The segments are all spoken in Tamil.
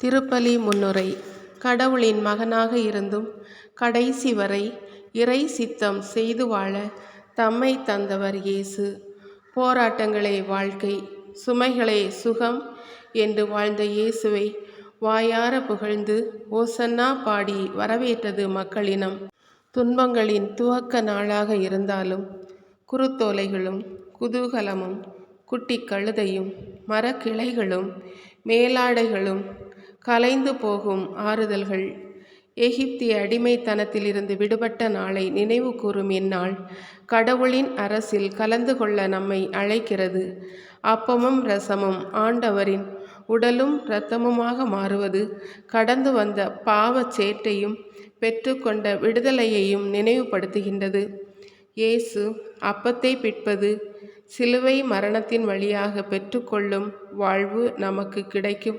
திருப்பலி முன்னுரை. கடவுளின் மகனாக இருந்தும் கடைசி வரை இறை சித்தம் செய்து வாழ தம்மை தந்தவர் இயேசு. போராட்டங்களே வாழ்க்கை சுமைகளே சுகம் என்று வாழ்ந்த இயேசுவை வாயார புகழ்ந்து ஓசன்னா பாடி வரவேற்றது மக்களினம். துன்பங்களின் துவக்க நாளாக இருந்தாலும் குறுத்தோலைகளும் குதூகலமும் குட்டி கழுதையும் மரக்கிளைகளும் மேலாடைகளும் கலைந்து போகும் ஆறுதல்கள். எகிப்திய அடிமைத்தனத்திலிருந்து விடுபட்ட நாளை நினைவு கூறும் இந்நாள் கடவுளின் அரசில் கலந்து கொள்ள நம்மை அழைக்கிறது. அப்பமும் ரசமும் ஆண்டவரின் உடலும் இரத்தமுமாக மாறுவது கடந்து வந்த பாவச் சேட்டையும் பெற்றுக்கொண்ட விடுதலையையும் நினைவுபடுத்துகின்றது. இயேசு அப்பத்தை பிற்பது சிலுவை மரணத்தின் வழியாக பெற்றுக்கொள்ளும் வாழ்வு நமக்கு கிடைக்கும்.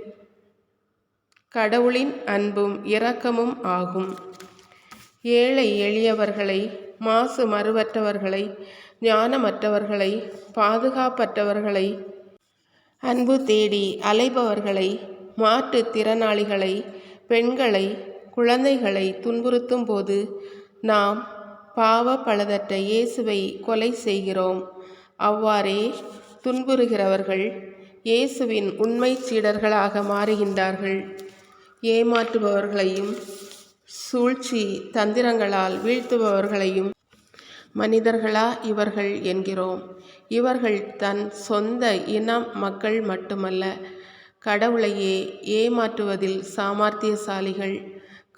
கடவுளின் அன்பும் இரக்கமும் ஆகும். ஏழை எளியவர்களை மாசு மறுவற்றவர்களை ஞானமற்றவர்களை பாதுகாப்பற்றவர்களை அன்பு தேடி அலைபவர்களை மாற்றுத்திறனாளிகளை பெண்களை குழந்தைகளை துன்புறுத்தும் போது நாம் பாவ பலதற்ற இயேசுவை கொலை செய்கிறோம். அவ்வாறே துன்புறுகிறவர்கள் இயேசுவின் உண்மை சீடர்களாக மாறுகின்றார்கள். ஏமாற்றுபவர்களையும் சூழ்ச்சி தந்திரங்களால் வீழ்த்துபவர்களையும் மனிதர்களா இவர்கள் என்கிறோம். இவர்கள் தன் சொந்த இனம் மக்கள் மட்டுமல்ல கடவுளையே ஏமாற்றுவதில் சாமர்த்தியசாலிகள்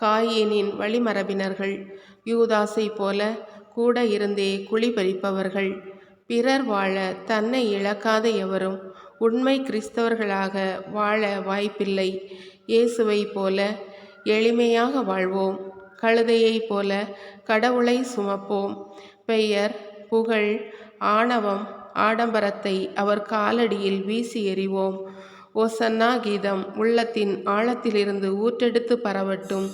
காயினின் வழிமரபினர்கள் யூதாசை போல கூட இருந்தே குழி பறிப்பவர்கள் பிறர் வாழ தன்னை இழக்காத எவரும் உண்மை கிறிஸ்தவர்களாக வாழ வாய்ப்பில்லை. இயேசுவை போல எளிமையாக வாழ்வோம். கழுதையைப் போல கடவுளை சுமப்போம். பெயர் புகழ் ஆணவம் ஆடம்பரத்தை அவர் காலடியில் வீசி எறிவோம். ஓசன்னா கீதம் உள்ளத்தின் ஆழத்திலிருந்து ஊற்றெடுத்து பரவட்டும்.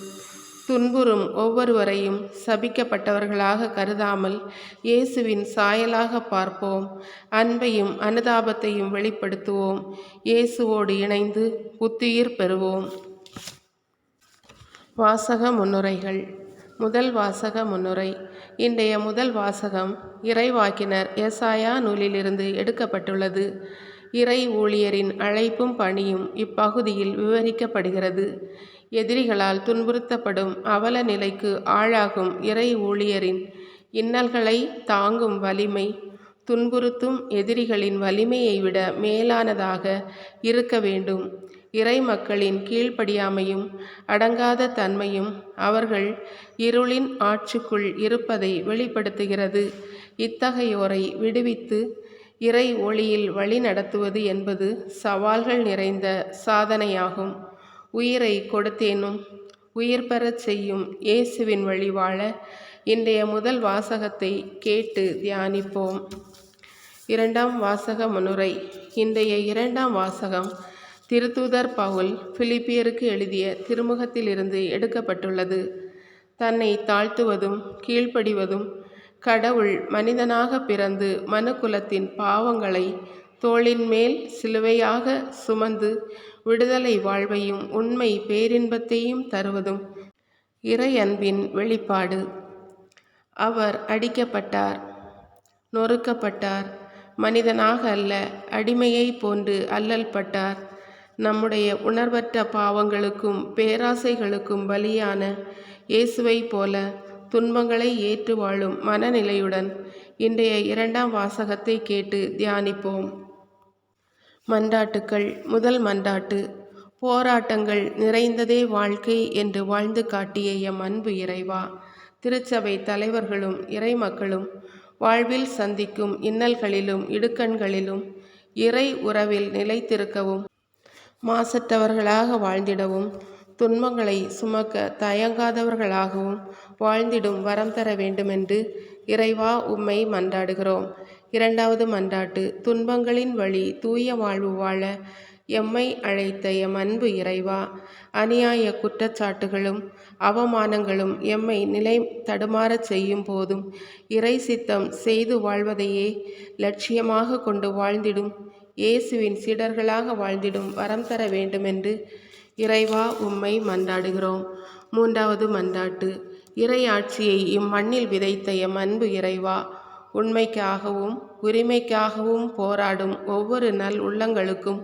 துன்புறும் ஒவ்வொருவரையும் சபிக்கப்பட்டவர்களாக கருதாமல் இயேசுவின் சாயலாக பார்ப்போம். அன்பையும் அனுதாபத்தையும் வெளிப்படுத்துவோம். இயேசுவோடு இணைந்து புத்துயிர் பெறுவோம். வாசக முன்னுரைகள். முதல் வாசக முன்னுரை. இன்றைய முதல் வாசகம் இறைவாக்கினர் எசாயா நூலிலிருந்து எடுக்கப்பட்டுள்ளது. இறை ஊழியரின் அழைப்பும் பணியும் இப்பகுதியில் விவரிக்கப்படுகிறது. எதிரிகளால் துன்புறுத்தப்படும் அவல நிலைக்கு ஆளாகும் இறை ஊழியரின் இன்னல்களை தாங்கும் வலிமை துன்புறுத்தும் எதிரிகளின் வலிமையை விட மேலானதாக இருக்க வேண்டும். இறை மக்களின் கீழ்ப்படியாமையும் அடங்காத தன்மையும் அவர்கள் இருளின் ஆட்சிக்குள் இருப்பதை வெளிப்படுத்துகிறது. இத்தகையோரை விடுவித்து இறை ஒளியில் வழி நடத்துவது என்பது சவால்கள் நிறைந்த சாதனையாகும். உயிரை கொடுத்தேனும் உயிர் பெறச் செய்யும் இயேசுவின் வழி வாழ இன்றைய முதல் வாசகத்தை கேட்டு தியானிப்போம். இரண்டாம் வாசக முன்னுரை இன்றைய இரண்டாம் வாசகம் திருத்தூதர் பவுல் பிலிப்பியருக்கு எழுதிய திருமுகத்திலிருந்து எடுக்கப்பட்டுள்ளது. தன்னை தாழ்த்துவதும் கீழ்ப்படிவதும் கடவுள் மனிதனாக பிறந்து மனுக்குலத்தின் பாவங்களை தோளின் மேல் சிலுவையாக சுமந்து விடுதலை வாழ்வையும் உண்மை பேரின்பத்தையும் தருவதும் இறையன்பின் வெளிப்பாடு. அவர் அடிக்கப்பட்டார் நொறுக்கப்பட்டார் மனிதனாக அல்ல அடிமையை போன்று அல்லல்பட்டார் நம்முடைய உணர்வற்ற பாவங்களுக்கும் பேராசைகளுக்கும் பலியான இயேசுவை போல துன்பங்களை ஏற்று வாழும் மனநிலையுடன் இன்றைய இரண்டாம் வாசகத்தை கேட்டு தியானிப்போம். மன்றாட்டுக்கள் முதல் மன்றாட்டு போராட்டங்கள் நிறைந்ததே வாழ்க்கை என்று வாழ்ந்து காட்டிய எம் அன்பு இறைவா. திருச்சபை தலைவர்களும் இறைமக்களும் வாழ்வில் சந்திக்கும் இன்னல்களிலும் இடுக்கண்களிலும் இறை உறவில் நிலைத்திருக்கவும் மாசற்றவர்களாக வாழ்ந்திடவும் துன்பங்களை சுமக்க தயங்காதவர்களாகவும் வாழ்ந்திடும் வரம் தர வேண்டுமென்று இறைவா உம்மை மன்றாடுகிறோம். இரண்டாவது மன்றாட்டு துன்பங்களின் வழி தூய வாழ்வு வாழ எம்மை அழைத்த எம் அன்பு இறைவா அநியாய குற்றச்சாட்டுகளும் அவமானங்களும் எம்மை நிலை தடுமாறச் செய்யும் போதும் இறை சித்தம் செய்து வாழ்வதையே லட்சியமாக கொண்டு வாழ்ந்திடும் இயேசுவின் சீடர்களாக வாழ்ந்திடும் வரம் தர வேண்டுமென்று இறைவா உம்மை மன்றாடுகிறோம். மூன்றாவது மன்றாட்டு இறை ஆட்சியை இம்மண்ணில் விதைத்த எம் அன்பு இறைவா உண்மைக்காகவும் உரிமைக்காகவும் போராடும் ஒவ்வொரு நல் உள்ளங்களுக்கும்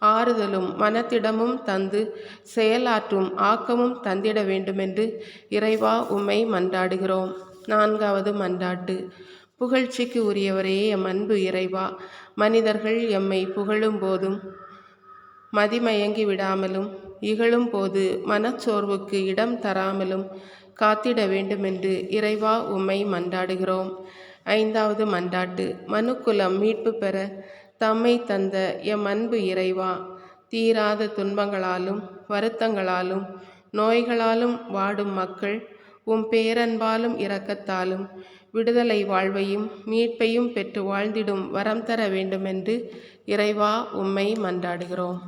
ஆறுதலும் மனத்திடமும் தந்து செயலாற்றும் ஆக்கமும் தந்திட வேண்டுமென்று இறைவா உம்மை மன்றாடுகிறோம். நான்காவது மன்றாட்டு. புகழ்ச்சிக்கு உரியவரே எம் அன்பு இறைவா மனிதர்கள் எம்மை புகழும் போதும் மதிமயங்கி விடாமலும் இகழும் போது மனச்சோர்வுக்கு இடம் தராமலும் காத்திட வேண்டுமென்று இறைவா உம்மை மன்றாடுகிறோம். ஐந்தாவது மன்றாட்டு. மனுக்குலம் மீட்பு பெற தம்மை தந்த எம் அன்பு இறைவா தீராத துன்பங்களாலும் வருத்தங்களாலும் நோய்களாலும் வாடும் மக்கள் உம் பேரன்பாலும் இரக்கத்தாலும் விடுதலை வாழ்வையும் மீட்பையும் பெற்று வாழ்ந்திடும் வரம் தர வேண்டுமென்று இறைவா உம்மை மன்றாடுகிறோம்.